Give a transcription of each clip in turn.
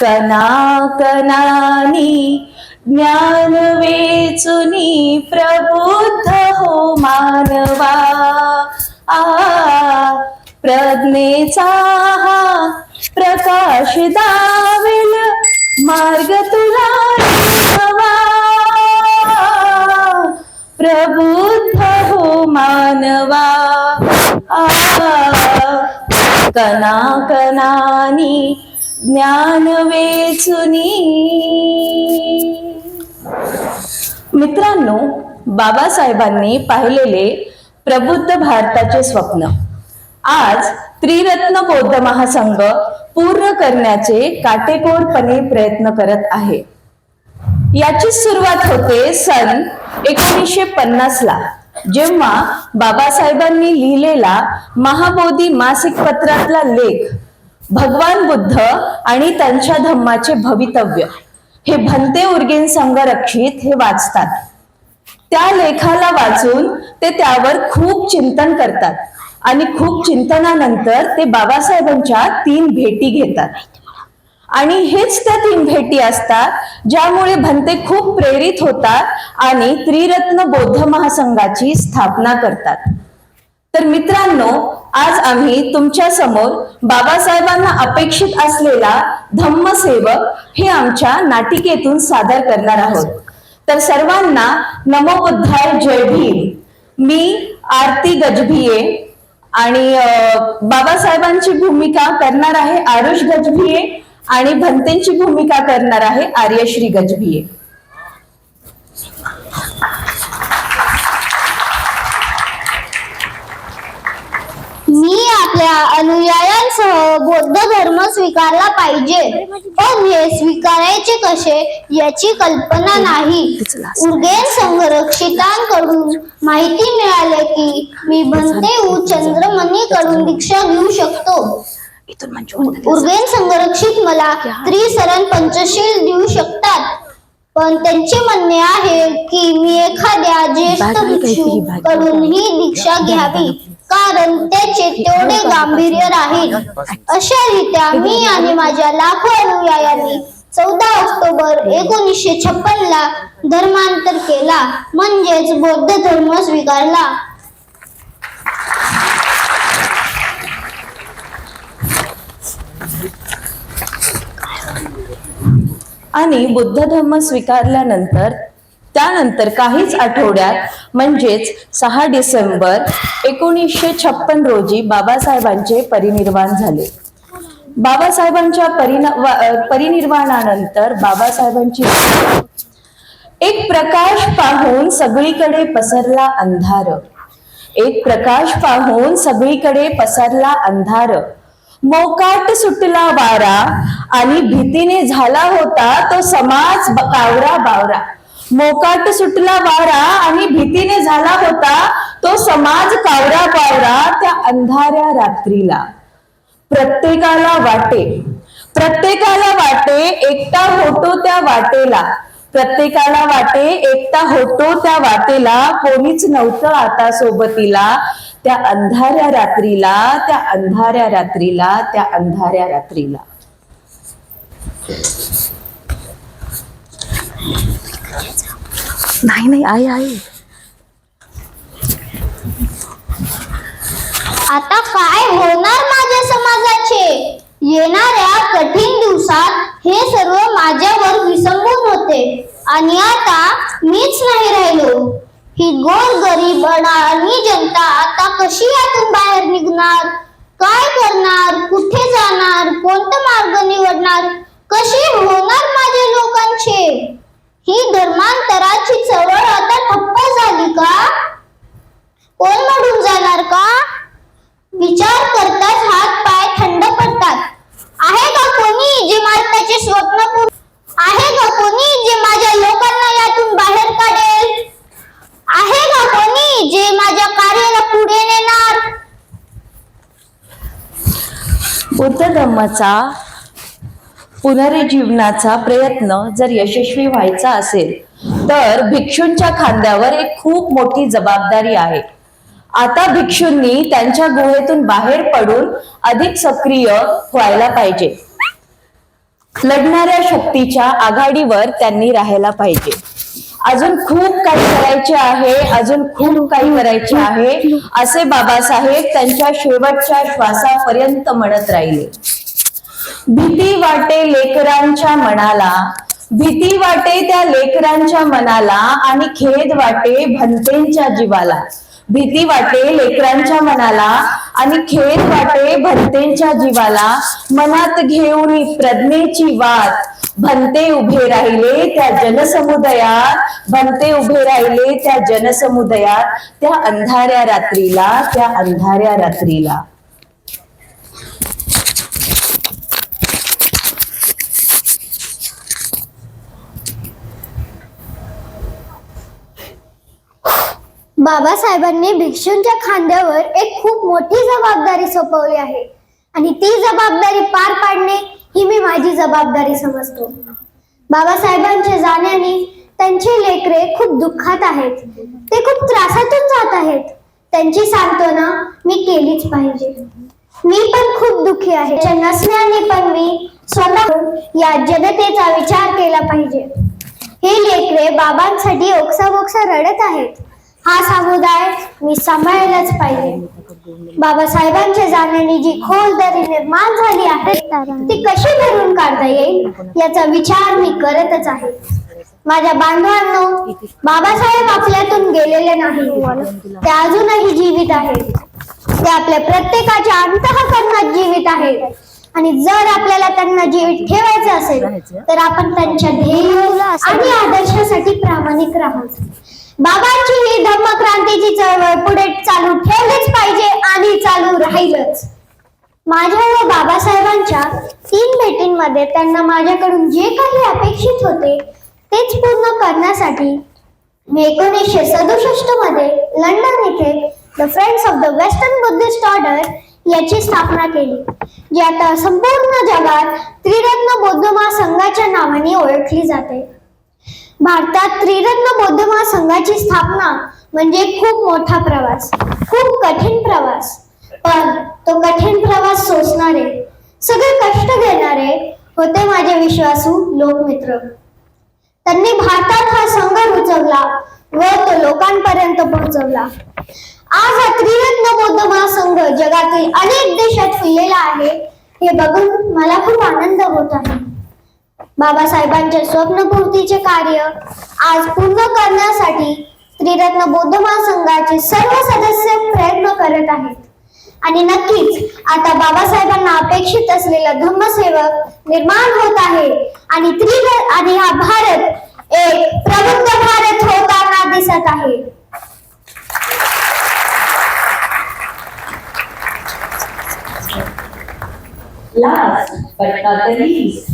कना कनानी ज्ञान वेचुनी प्रबुद्ध हो मानवा. आ प्रज्ञेचा हा प्रकाश दावेल मार्ग तुला प्रबुद्ध हो मानवा. आ कना कनानी ज्ञान वेचुनी मित्रांनो बाबासाहेबांनी पाहिलेले प्रबुद्ध भारताचे स्वप्न. आज त्रिरत्न बौद्ध महासंघ पूर्ण करण्याचे काटेकोरपणे प्रयत्न करत आहे. याची सुरुवात होते सन एकोणीसशे पन्नास ला जेव्हा बाबासाहेबांनी लिहिलेला महाबोधी मासिक पत्रातला लेख भगवान बुद्ध आणि त्यांच्या धम्माचे भवितव्य हे भंते उर्गेन संघरक्षित हे वाचतात. त्या लेखाला वाचून ते त्यावर खूप चिंतन करतात आणि खूप चिंतनानंतर ते बाबासाहेबांच्या तीन भेटी घेतात. आणि हेच त्या तीन भेटी असतात ज्यामुळे भंते खूप प्रेरित होतात आणि त्रिरत्न बौद्ध महासंघाची स्थापना करतात. तर मित्रांनो आज आम्ही तुमच्यासमोर बाबासाहेबांना अपेक्षित असलेला धम्मसेवक हे आमच्या नाटिकेतून सादर करणार आहोत. तर सर्वांना नमोबुद्धाय जय भीम. मी आरती गजभिये आणि बाबासाहेबांची भूमिका करणार आहे आरुष गजभिये. आणि भंतेंची भूमिका करणार आहे आर्यश्री गजभिये. मी आपल्या अनुयायांसह बौद्ध धर्म स्वीकारला पाहिजे. पण हे स्वीकारायचे कसे याची कल्पना नाही. उर्गेन संरक्षितांकडून माहिती मिळाले की मी भंते चंद्रमणी कडून दीक्षा घेऊ शकतो. उर्गेन संरक्षित मला त्रिसरण पंचशील देऊ शकतात. पण त्यांचे म्हणणे आहे की मी एखाद्या ज्येष्ठ ही दीक्षा घ्यावी. कारण त्याचे तेवढे गांभीर्य राहील. अशा रीत्या मी आणि माझ्या लाखो अनुयायांनी चौदा ऑक्टोबर एकोणीसशे छप्पन ला धर्मांतर केला. म्हणजेच बौद्ध धर्म स्वीकारला. आणि बुद्ध धर्म स्वीकारल्यानंतर त्यानंतर काहीच आठवड्यात म्हणजेच सहा डिसेंबर एकोणीसशे छप्पन रोजी बाबासाहेबांचे परिनिर्वाण झाले. बाबासाहेबांच्या परिना परिनिर्वाणानंतर बाबासाहेबांची एक प्रकाश पाहून सगळीकडे पसरला अंधार. एक प्रकाश पाहून सगळीकडे पसरला अंधार. मोकाट सुटला वारा आणि भीतीने झाला होता तो समाज कावरा बावरा. मोकाट सुटला वारा आणि भीतीने झाला होता तो समाज कावरा बावरा त्या अंधाऱ्या रात्रीला. प्रत्येकाला वाटे. प्रत्येकाला वाटे एकटा होतो त्या वाटेला. प्रत्येकाला वाटे एकटा होतो त्या वाटेला कोणीच नव्हतं आता सोबतीला. त्या अंधाऱ्या रात्रीला त्या अंधाऱ्या रात्रीला त्या अंधाऱ्या रात्रीला. नाही नाही आई आई. आता काय होणार माझ्या समाजाचे? येणाऱ्या कठीण दिवसात हे सर्व माझ्यावर विसंबून होते. आणि आता मीच नाही राहिलो. ही गोर गरीब आणि जनता आता कशी यातून बाहेर निघणार? काय करणार? कुठे जाणार? कोणता मार्ग निवडणार? कशी होणार माझ्या लोकांचे? ही धर्मांतराची चळवळ आता ठप्प झाली का? कोण मडून जाणार का? विचार करता हात पाय थंड पडतात आहे का कोणी जे भारताचे स्वप्न पूर्ण आहे का कोणी जे माझ्या लोकांना यातून बाहेर काढेल आहे का कोणी जे माझ्या कार्याला पुढे नेणार बुद्ध धम्माचा पुनरुज्जीवनाचा प्रयत्न जर यशस्वी व्हायचा असेल तर भिक्षूंच्या खांद्यावर एक खूप मोठी जबाबदारी आहे. आता भिक्षूंनी त्यांच्या गुहेतून बाहेर पडून अधिक सक्रिय व्हायला पाहिजे. लढणाऱ्या शक्तीच्या आघाडीवर त्यांनी राहायला पाहिजे. अजून खूप काही करायचे आहे अजून खूप काही करायचे आहे असे बाबासाहेब त्यांच्या शेवटच्या श्वासापर्यंत म्हणत राहिले. भीती वाटे लेकरांच्या मनाला. भीती वाटे त्या लेकरांच्या मनाला आणि खेद वाटे भंतेंच्या जीवाला. भीती वाटे लेकरांच्या मनाला आणि खेद वाटे भंतेंच्या जीवाला. मनात घेऊन प्रज्ञेची वाट भंते उभे राहिले त्या जनसमुदायात. भंते उभे राहिले त्या जनसमुदायात. त्या अंधाऱ्या रात्रीला त्या अंधाऱ्या रात्रीला. बाबासाहेबांनी भिक्षूंच्या खांद्यावर एक खूप मोठी जबाबदारी सोपवली आहे. आणि ती जबाबदारी पार पाडणे ही मी माझी जबाबदारी समजतो. बाबासाहेबांच्या जाण्याने त्यांचे लेकरे खूप दुःखात आहेत. ते खूप त्रासातून जात आहेत. त्यांची सांत्वना मी केलीच पाहिजे. मी पण खूप दुःखी आहे. त्या नसण्याने पण मी स्वतः या जनतेचा विचार केला पाहिजे. हे लेकरे बाबांसाठी ओक्साबोक्सा रडत आहेत. हा समुदाय मी सांभाळलाच पाहिजे. बाबासाहेबांच्या जाण्याने जी खोल दरी निर्माण झाली आहे ती कशी भरून काढता येईल याचा विचार मी करतच आहे. माझ्या बांधवांनो बाबासाहेब आपल्यातून गेलेले नाही. ते अजूनही जीवित आहेत. ते आपल्या प्रत्येकाच्या अंतःकरणात जीवित आहेत. आणि जर आपल्याला त्यांना जीवित ठेवायचं असेल तर आपण त्यांच्या ध्येय आणि आदर्शासाठी प्रामाणिक राहत बाबांची ही धम्मक्रांतीची चळवळ पुढे चालू ठेवलीच पाहिजे आणि चालू राहीलच. माझ्या व बाबासाहेबांच्या तीन भेटींमध्ये त्यांना माझ्याकडून जे काही अपेक्षित होते तेच पूर्ण करण्यासाठी मी एकोणीसशे सदुसष्टमध्ये लंडन येथे the friends of the western Buddhist order याची स्थापना केली जी आता संपूर्ण जगात त्रिरत्न बौद्ध महासंघाच्या नावाने ओळखली जाते. भारतात त्रिरत्न बौद्ध महासंघाची स्थापना म्हणजे खूप मोठा प्रवास खूप कठीण प्रवास. पण तो कठीण प्रवास सोसणारे सगळे कष्ट घेणारे होते माझे विश्वासू लोकमित्र. त्यांनी भारतात हा संघ रुचवला व तो लोकांपर्यंत पोहोचवला. आज हा त्रिरत्न बौद्ध महासंघ जगातील अनेक देशात फुललेला आहे हे बघून मला खूप आनंद होत आहे. बाबासाहेबांच्या स्वप्नपूर्तीचे कार्य आज पूर्ण करण्यासाठी त्रिरत्न बौद्ध महासंघाचे सर्व सदस्य प्रयत्न करत आहेत. आणि नक्कीच आता बाबासाहेबांना अपेक्षित असलेला धम्मसेवक निर्माण होत आहे. आणि आणि हा भारत एक प्रबुद्ध भारत होताना दिसत आहे. Last but not the least,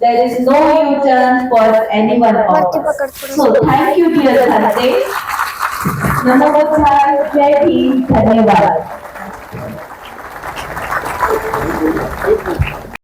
there is no U-turn for anyone of वरती us. पकड पुढे. So thank you, dear Bhante. Namokar जय भीम धन्यवाद